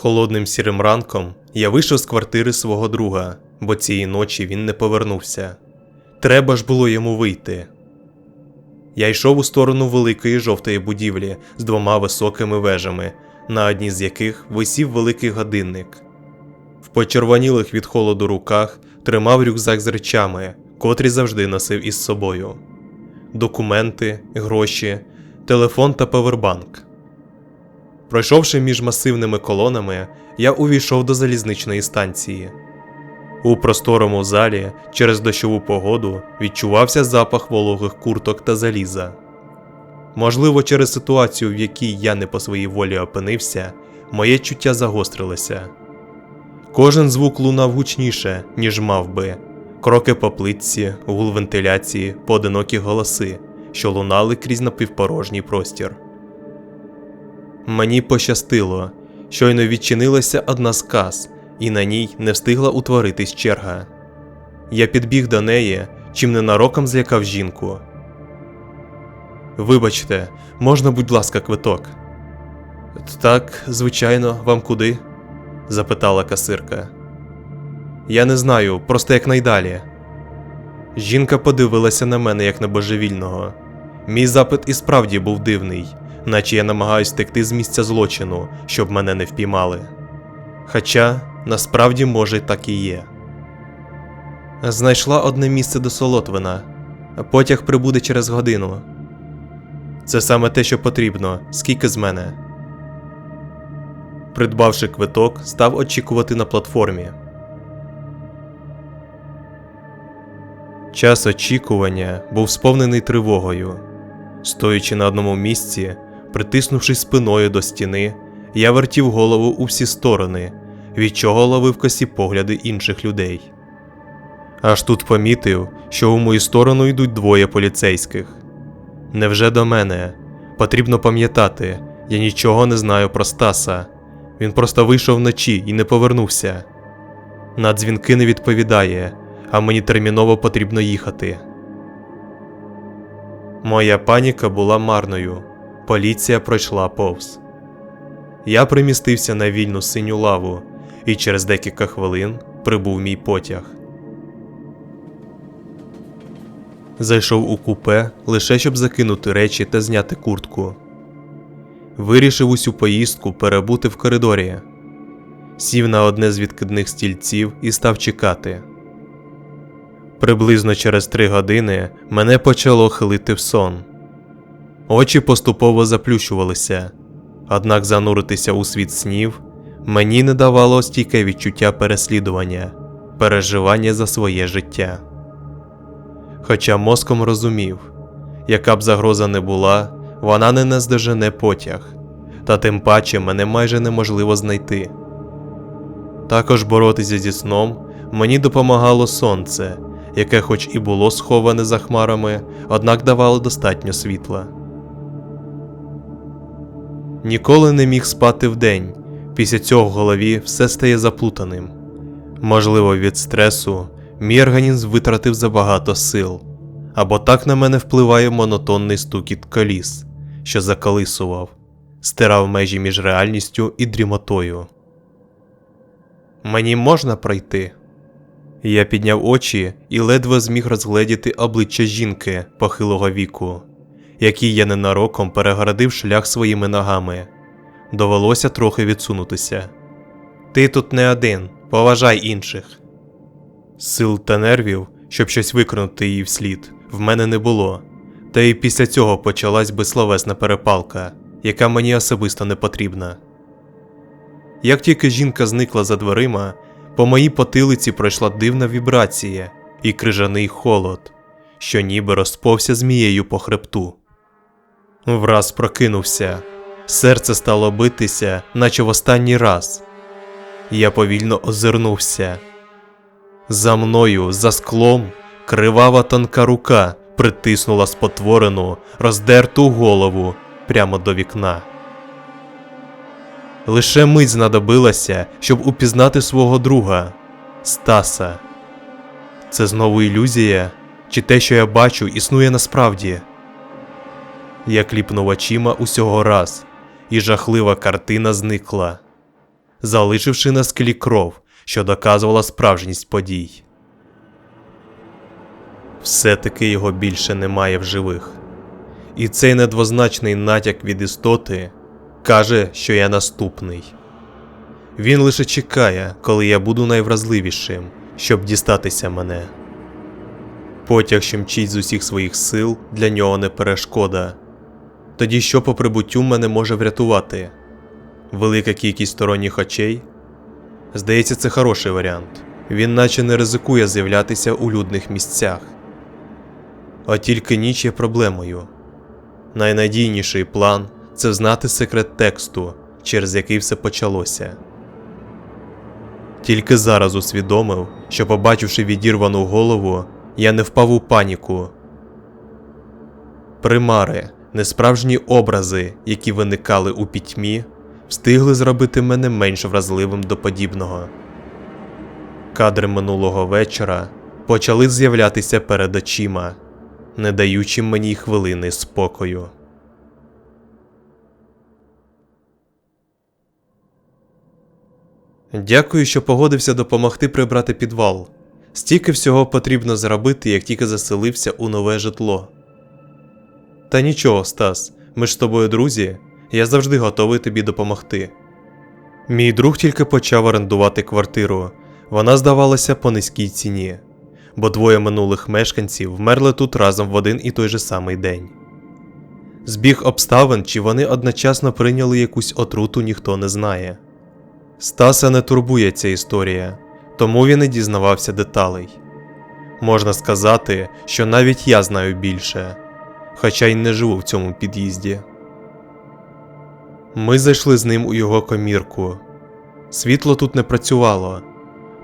Холодним сірим ранком я вийшов з квартири свого друга, бо цієї ночі він не повернувся. Треба ж було йому вийти. Я йшов у сторону великої жовтої будівлі з двома високими вежами, на одній з яких висів великий годинник. В почервонілих від холоду руках тримав рюкзак з речами, котрі завжди носив із собою: документи, гроші, телефон та павербанк. Пройшовши між масивними колонами, я увійшов до залізничної станції. У просторому залі через дощову погоду відчувався запах вологих курток та заліза. Можливо, через ситуацію, в якій я не по своїй волі опинився, моє чуття загострилося. Кожен звук лунав гучніше, ніж мав би. Кроки по плитці, гул вентиляції, поодинокі голоси, що лунали крізь напівпорожній простір. Мені пощастило, щойно відчинилася одна з кас, і на ній не встигла утворитись черга. Я підбіг до неї, чим ненароком злякав жінку. Вибачте, можна, будь ласка, квиток. Так, звичайно, вам куди? запитала касирка. Я не знаю, просто якнайдалі. Жінка подивилася на мене як на божевільного. Мій запит і справді був дивний, наче я намагаюсь втекти з місця злочину, щоб мене не впіймали. Хоча насправді, може, так і є. Знайшла одне місце до Солотвина. Потяг прибуде через годину. Це саме те, що потрібно, скільки з мене. Придбавши квиток, став очікувати на платформі. Час очікування був сповнений тривогою. Стоячи на одному місці, притиснувшись спиною до стіни, я вертів голову у всі сторони, від чого ловив косі погляди інших людей. Аж тут помітив, що у мою сторону йдуть двоє поліцейських. Невже до мене? Потрібно пам'ятати, я нічого не знаю про Стаса. Він просто вийшов вночі і не повернувся. На дзвінки не відповідає, а мені терміново потрібно їхати. Моя паніка була марною. Поліція пройшла повз. Я примістився на вільну синю лаву, і через декілька хвилин прибув мій потяг. Зайшов у купе лише щоб закинути речі та зняти куртку. Вирішив усю поїздку перебути в коридорі. Сів на одне з відкидних стільців і став чекати. Приблизно через три години мене почало хилити в сон. Очі поступово заплющувалися, однак зануритися у світ снів мені не давало стійке відчуття переслідування, переживання за своє життя. Хоча мозком розумів, яка б загроза не була, вона не наздожене потяг, та тим паче мене майже неможливо знайти. Також боротися зі сном мені допомагало сонце, яке, хоч і було сховане за хмарами, однак давало достатньо світла. Ніколи не міг спати вдень, після цього в голові все стає заплутаним. Можливо, від стресу мій організм витратив забагато сил, або так на мене впливає монотонний стукіт коліс, що заколисував, стирав межі між реальністю і дрімотою. Мені можна пройти? Я підняв очі і ледве зміг розгледіти обличчя жінки похилого віку, якій я ненароком перегородив шлях своїми ногами. Довелося трохи відсунутися. Ти тут не один, поважай інших. Сил та нервів, щоб щось виконати її вслід, в мене не було, та й після цього почалась безсловесна перепалка, яка мені особисто не потрібна. Як тільки жінка зникла за дверима, по моїй потилиці пройшла дивна вібрація і крижаний холод, що ніби розповся змією по хребту. Враз прокинувся, серце стало битися, наче в останній раз. Я повільно озирнувся. За мною, за склом, кривава тонка рука притиснула спотворену, роздерту голову прямо до вікна. Лише мить знадобилася, щоб упізнати свого друга Стаса. Це знову ілюзія, чи те, що я бачу, існує насправді. Я кліпнув очима усього раз, і жахлива картина зникла. залишивши на склі кров, що доказувала справжність подій. Все-таки його більше немає в живих. І цей недвозначний натяк від істоти каже, що я наступний. Він лише чекає, коли я буду найвразливішим, щоб дістатися мене. Потяг, що мчить з усіх своїх сил, для нього не перешкода. Тоді що по прибуттю мене може врятувати? Велика кількість сторонніх очей? Здається, це хороший варіант. Він наче не ризикує з'являтися у людних місцях. А тільки ніч є проблемою. Найнадійніший план це знати секрет тексту, через який все почалося. Тільки зараз усвідомив, що, побачивши відірвану голову, я не впав у паніку. Примари, несправжні образи, які виникали у пітьмі, встигли зробити мене менш вразливим до подібного. Кадри минулого вечора почали з'являтися перед очима, не даючи мені хвилини спокою. Дякую, що погодився допомогти прибрати підвал. Стільки всього потрібно зробити, як тільки заселився у нове житло. Та нічого, Стас, ми ж з тобою друзі, я завжди готовий тобі допомогти. Мій друг тільки почав орендувати квартиру, вона здавалася по низькій ціні, бо двоє минулих мешканців вмерли тут разом в один і той же самий день. Збіг обставин, чи вони одночасно прийняли якусь отруту, ніхто не знає. Стаса не турбує ця історія, тому він і дізнавався деталей. Можна сказати, що навіть я знаю більше, хоча й не живу в цьому під'їзді. Ми зайшли з ним у його комірку. Світло тут не працювало,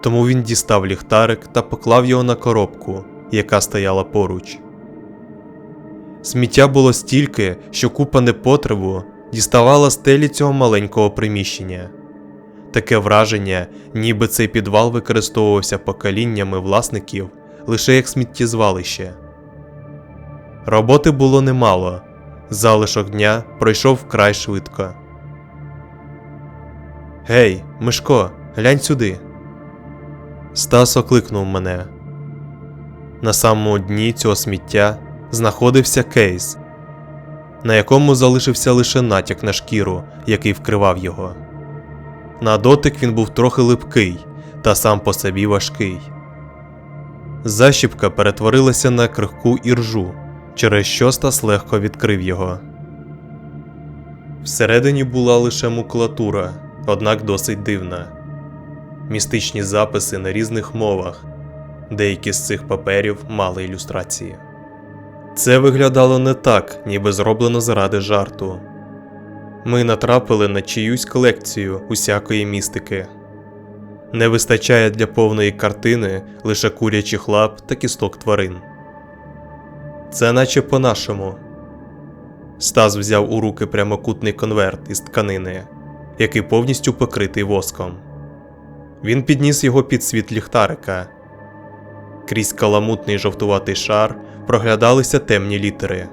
тому він дістав ліхтарик та поклав його на коробку, яка стояла поруч. Сміття було стільки, що купа непотребу діставала стелі цього маленького приміщення. Таке враження, ніби цей підвал використовувався поколіннями власників лише як сміттєзвалище. Роботи було немало, залишок дня пройшов вкрай швидко. Гей, Мишко, глянь сюди. Стас окликнув мене. На самому дні цього сміття знаходився кейс, на якому залишився лише натяк на шкіру, який вкривав його. На дотик він був трохи липкий та сам по собі важкий. Защіпка перетворилася на крихку іржу, через що Стас легко відкрив його. Всередині була лише муклатура, однак досить дивна. Містичні записи на різних мовах, деякі з цих паперів мали ілюстрації. Це виглядало не так, ніби зроблено заради жарту. Ми натрапили на чиюсь колекцію усякої містики. Не вистачає для повної картини лише курячих лап та кісток тварин. Це наче по-нашому. Стас взяв у руки прямокутний конверт із тканини, який повністю покритий воском. Він підніс його під світ ліхтарика. Крізь каламутний жовтуватий шар проглядалися темні літери.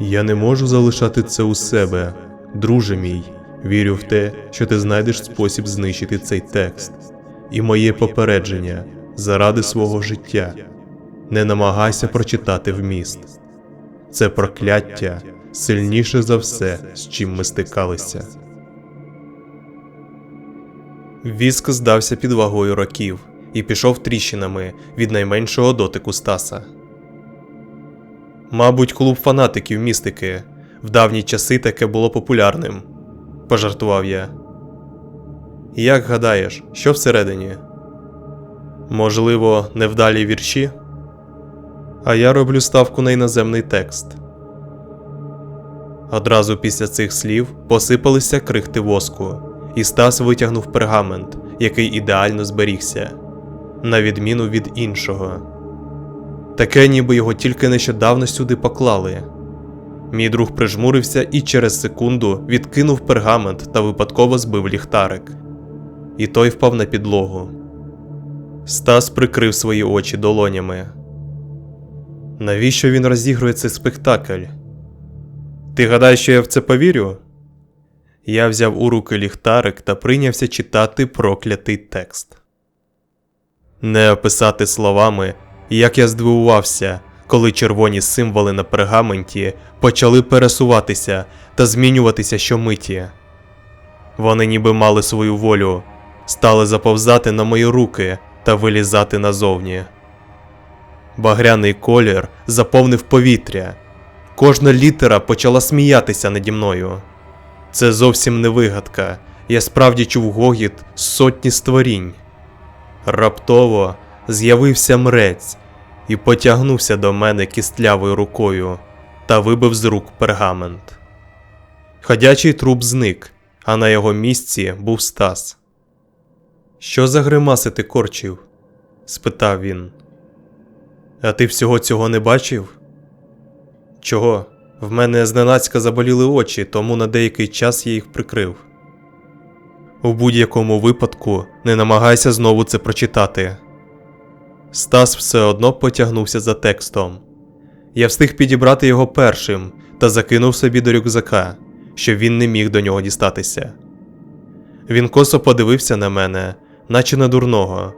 Я не можу залишати це у себе, друже мій. Вірю в те, що ти знайдеш спосіб знищити цей текст. І моє попередження заради свого життя. Не намагайся прочитати вміст. Це прокляття сильніше за все, з чим ми стикалися. Віск здався під вагою років і пішов тріщинами від найменшого дотику Стаса. Мабуть, клуб фанатиків містики. В давні часи таке було популярним, пожартував я. Як гадаєш, що всередині? Можливо, невдалі вірші? А я роблю ставку на іноземний текст. Одразу після цих слів посипалися крихти воску, і Стас витягнув пергамент, який ідеально зберігся, на відміну від іншого. Таке, ніби його тільки нещодавно сюди поклали. Мій друг прижмурився і через секунду відкинув пергамент та випадково збив ліхтарик. І той впав на підлогу. Стас прикрив свої очі долонями. Навіщо він розігрує цей спектакль? Ти гадаєш, що я в це повірю? Я взяв у руки ліхтарик та прийнявся читати проклятий текст. Не описати словами, як я здивувався, коли червоні символи на пергаменті почали пересуватися та змінюватися щомиті. Вони ніби мали свою волю, стали заповзати на мої руки та вилізати назовні. Багряний колір заповнив повітря. Кожна літера почала сміятися наді мною. Це зовсім не вигадка. Я справді чув гогіт сотні створінь. Раптово з'явився мрець і потягнувся до мене кістлявою рукою та вибив з рук пергамент. Ходячий труп зник, а на його місці був Стас. Що за гримаси ти корчив? спитав він. А ти всього цього не бачив? Чого? В мене зненацька заболіли очі, тому на деякий час я їх прикрив. У будь-якому випадку не намагайся знову це прочитати. Стас все одно потягнувся за текстом. Я встиг підібрати його першим та закинув собі до рюкзака, щоб він не міг до нього дістатися. Він косо подивився на мене, наче на дурного,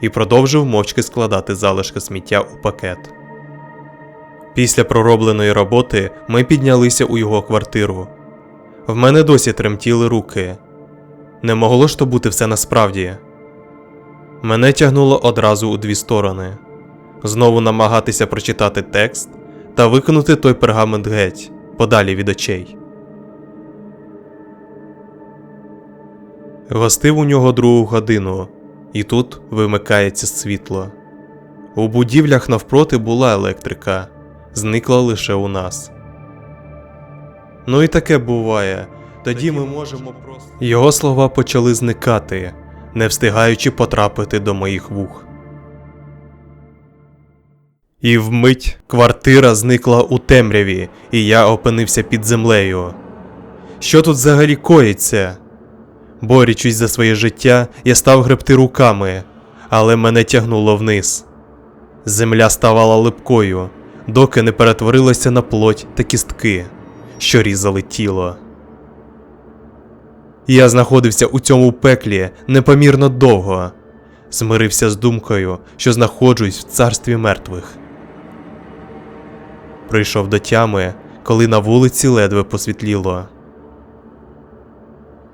і продовжив мовчки складати залишки сміття у пакет. Після проробленої роботи ми піднялися у його квартиру. В мене досі тремтіли руки. Не могло ж то бути все насправді. Мене тягнуло одразу у дві сторони: знову намагатися прочитати текст та викинути той пергамент геть, подалі від очей. Гостив у нього другу годину, і тут вимикається світло. У будівлях навпроти була електрика, зникла лише у нас. Ну і таке буває. Тоді ми можемо просто. Його слова почали зникати, не встигаючи потрапити до моїх вух. І вмить квартира зникла у темряві, і я опинився під землею. Що тут взагалі коїться? Борючись за своє життя, я став гребти руками, але мене тягнуло вниз. Земля ставала липкою, доки не перетворилася на плоть та кістки, що різали тіло. Я знаходився у цьому пеклі непомірно довго, змирився з думкою, що знаходжусь в царстві мертвих. Прийшов до тями, коли на вулиці ледве посвітліло.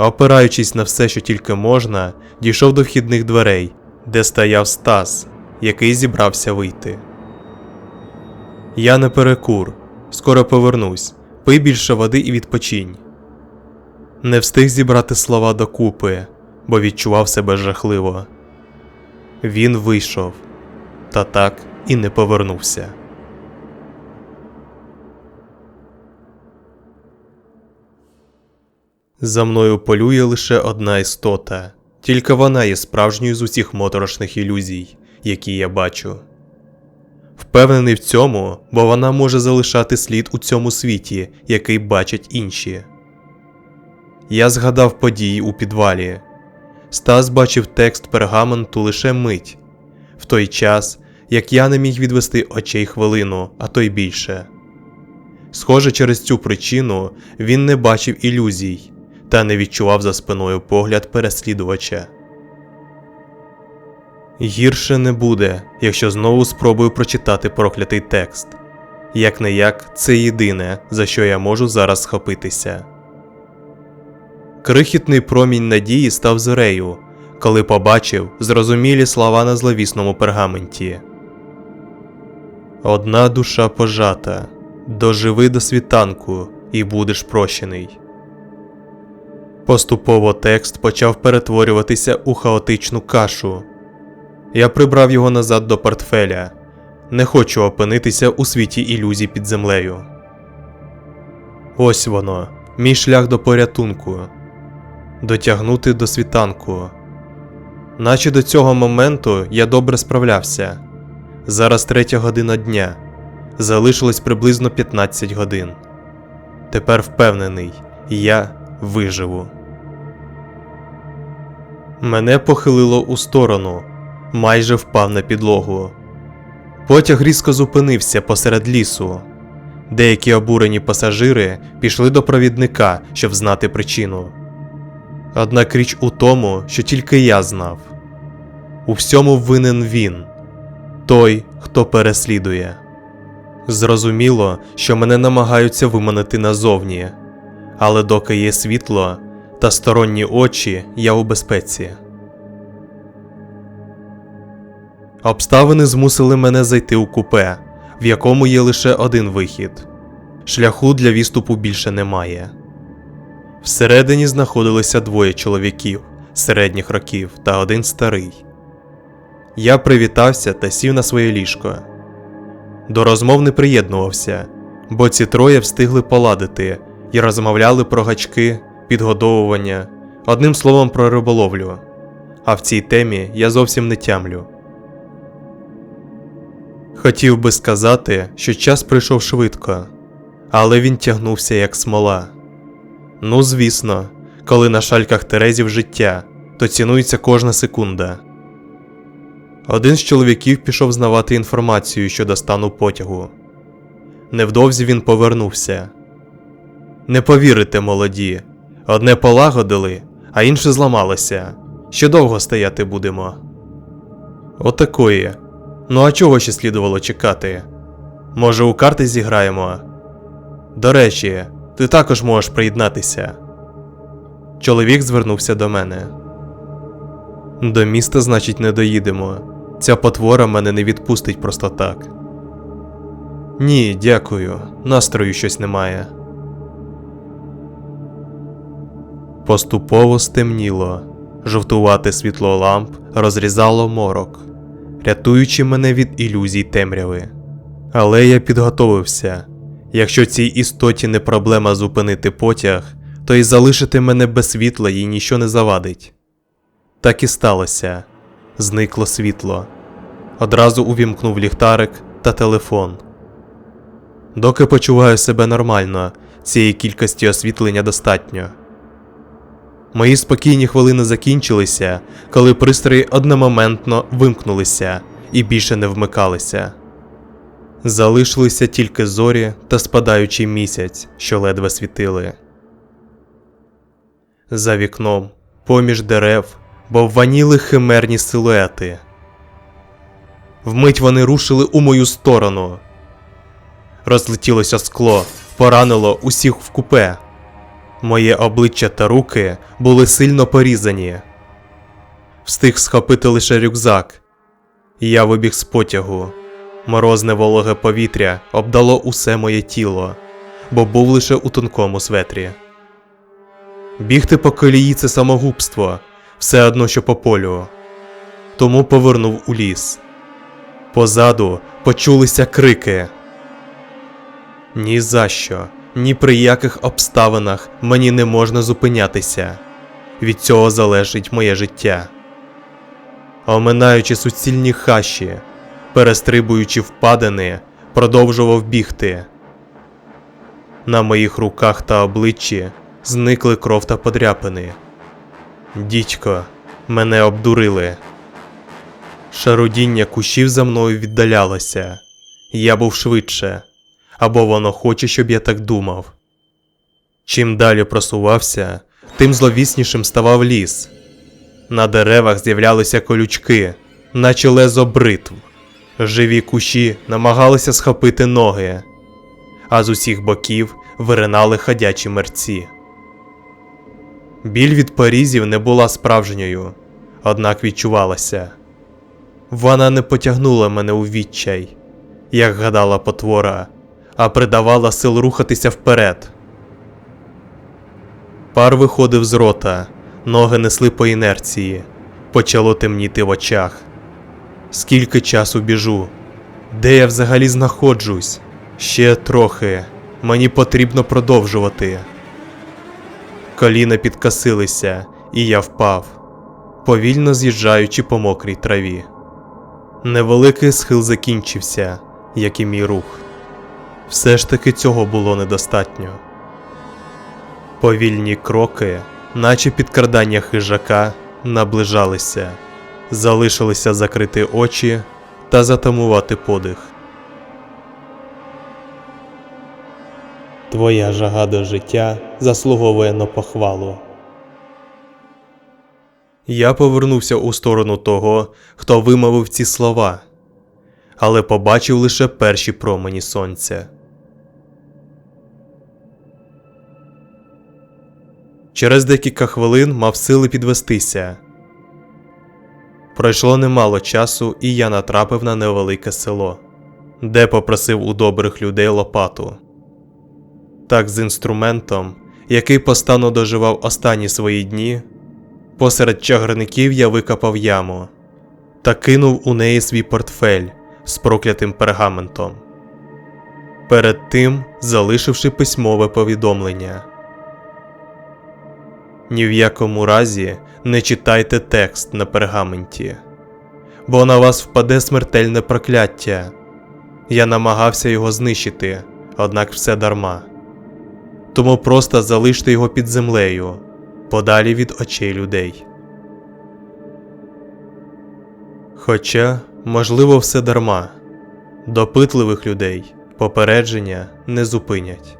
Опираючись на все, що тільки можна, дійшов до вхідних дверей, де стояв Стас, який зібрався вийти. Я не перекур, скоро повернусь, пий більше води і відпочинь. Не встиг зібрати слова докупи, бо відчував себе жахливо. Він вийшов, та так і не повернувся. За мною полює лише одна істота, тільки вона є справжньою з усіх моторошних ілюзій, які я бачу. Впевнений в цьому, бо вона може залишати слід у цьому світі, який бачать інші. Я згадав події у підвалі. Стас бачив текст пергаменту лише мить, в той час, як я не міг відвести очей хвилину, а то й більше. Схоже, через цю причину він не бачив ілюзій та не відчував за спиною погляд переслідувача. Гірше не буде, якщо знову спробую прочитати проклятий текст. Як не як, це єдине, за що я можу зараз схопитися. Крихітний промінь надії став зорею, коли побачив зрозумілі слова на зловісному пергаменті. Одна душа пожата, доживи до світанку, і будеш прощений. Поступово текст почав перетворюватися у хаотичну кашу. Я прибрав його назад до портфеля. Не хочу опинитися у світі ілюзій під землею. Ось воно, мій шлях до порятунку. Дотягнути до світанку. Наче до цього моменту я добре справлявся. Зараз третя година дня. Залишилось приблизно 15 годин. Тепер впевнений, я виживу. Мене похилило у сторону, майже впав на підлогу. Потяг різко зупинився посеред лісу. Деякі обурені пасажири пішли до провідника, щоб знати причину. Однак річ у тому, що тільки я знав. У всьому винен він, той, хто переслідує. Зрозуміло, що мене намагаються виманити назовні, але доки є світло та сторонні очі, я у безпеці. Обставини змусили мене зайти у купе, в якому є лише один вихід. Шляху для відступу більше немає. Всередині знаходилися двоє чоловіків середніх років та один старий. Я привітався та сів на своє ліжко. До розмов не приєднувався, бо ці троє встигли поладити і розмовляли про гачки, підгодовування, одним словом про риболовлю. А в цій темі я зовсім не тямлю. Хотів би сказати, що час прийшов швидко, але він тягнувся як смола. Ну, звісно, коли на шальках Терезів життя, то цінується кожна секунда. Один з чоловіків пішов знавати інформацію щодо стану потягу. Невдовзі він повернувся. Не повірите, молоді, одне полагодили, а інше зламалося. Ще довго стояти будемо. Отакої. Ну а чого ще слідувало чекати? Може, у карти зіграємо? До речі, ти також можеш приєднатися. Чоловік звернувся до мене. До міста, значить, не доїдемо. Ця потвора мене не відпустить просто так. Ні, дякую. Настрою щось немає. Поступово стемніло. Жовтувате світло ламп розрізало морок, рятуючи мене від ілюзій темряви. Але я підготовився. Якщо цій істоті не проблема зупинити потяг, то й залишити мене без світла їй ніщо не завадить. Так і сталося. Зникло світло. Одразу увімкнув ліхтарик та телефон. Доки почуваю себе нормально, цієї кількості освітлення достатньо. Мої спокійні хвилини закінчилися, коли пристрої одномоментно вимкнулися і більше не вмикалися. Залишилися тільки зорі та спадаючий місяць, що ледве світили. За вікном, поміж дерев, бовваніли химерні силуети. Вмить вони рушили у мою сторону. Розлетілося скло, поранило усіх в купе. Моє обличчя та руки були сильно порізані. Встиг схопити лише рюкзак. Я вибіг з потягу. Морозне вологе повітря обдало усе моє тіло, бо був лише у тонкому светрі. Бігти по колії це самогубство, все одно, що по полю. Тому повернув у ліс. Позаду почулися крики. Ні за що, ні при яких обставинах мені не можна зупинятися. Від цього залежить моє життя. Оминаючи суцільні хащі, перестрибуючи впадини, продовжував бігти. На моїх руках та обличчі зникли кров та подряпини. Дідько, мене обдурили. Шарудіння кущів за мною віддалялося. Я був швидше, або воно хоче, щоб я так думав. Чим далі просувався, тим зловіснішим ставав ліс. На деревах з'являлися колючки, наче лезо бритв. Живі кущі намагалися схопити ноги, а з усіх боків виринали ходячі мерці. Біль від порізів не була справжньою, однак відчувалася. Вона не потягнула мене у відчай, як гадала потвора, а придавала сил рухатися вперед. Пар виходив з рота, ноги несли по інерції, почало темніти в очах. Скільки часу біжу? Де я взагалі знаходжусь? Ще трохи. Мені потрібно продовжувати. Коліна підкосилися, і я впав, повільно з'їжджаючи по мокрій траві. Невеликий схил закінчився, як і мій рух. Все ж таки цього було недостатньо. Повільні кроки, наче підкрадання хижака, наближалися, залишилися закрити очі та затамувати подих. Твоя жага до життя заслуговує на похвалу. Я повернувся у сторону того, хто вимовив ці слова, але побачив лише перші промені сонця. Через декілька хвилин мав сили підвестися. Пройшло немало часу, і я натрапив на невелике село, де попросив у добрих людей лопату. Так, з інструментом, який постану доживав останні свої дні, посеред чагарників я викопав яму та кинув у неї свій портфель з проклятим пергаментом. Перед тим залишивши письмове повідомлення. Ні в якому разі не читайте текст на пергаменті, бо на вас впаде смертельне прокляття. Я намагався його знищити, однак все дарма. Тому просто залиште його під землею, подалі від очей людей. Хоча, можливо, все дарма, допитливих людей попередження не зупинять.